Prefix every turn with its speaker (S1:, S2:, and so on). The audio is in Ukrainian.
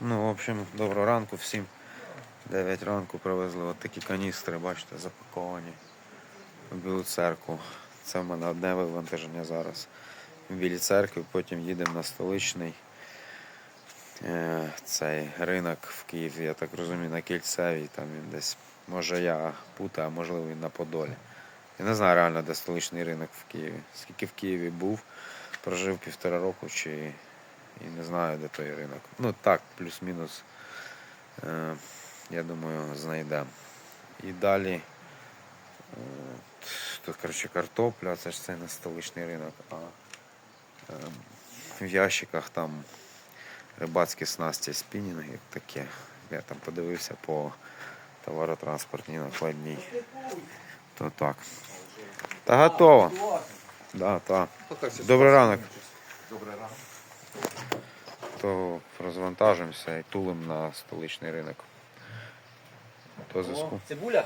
S1: Ну, в общем, доброго ранку всім. 9 ранку привезли от такі каністри, бачите, запаковані в Білу церкву. Це в мене одне вивантаження зараз. В Білій церкві, потім їдемо на столичний е, цей ринок в Києві, я так розумію, на Кільцевій, там він десь. Може я путаю, а можливо він на Подолі. Я не знаю реально, де столичний ринок в Києві. Скільки в Києві був, прожив півтора року чи і не знаю, де той ринок. Ну так, плюс-мінус. Е, я думаю, знайдемо. І далі. е, Тут, коротше, картопля, це ж це не столичний ринок, а е, в ящиках там рибацькі снасті спінінги таке. Я там подивився по товаротранспортній накладній. То так. Та готово. Да, так. Добрий ранок.
S2: Добрий ранок.
S1: То розвантажимося і тулим на столичний ринок. До зв'язку.
S3: Цибуля?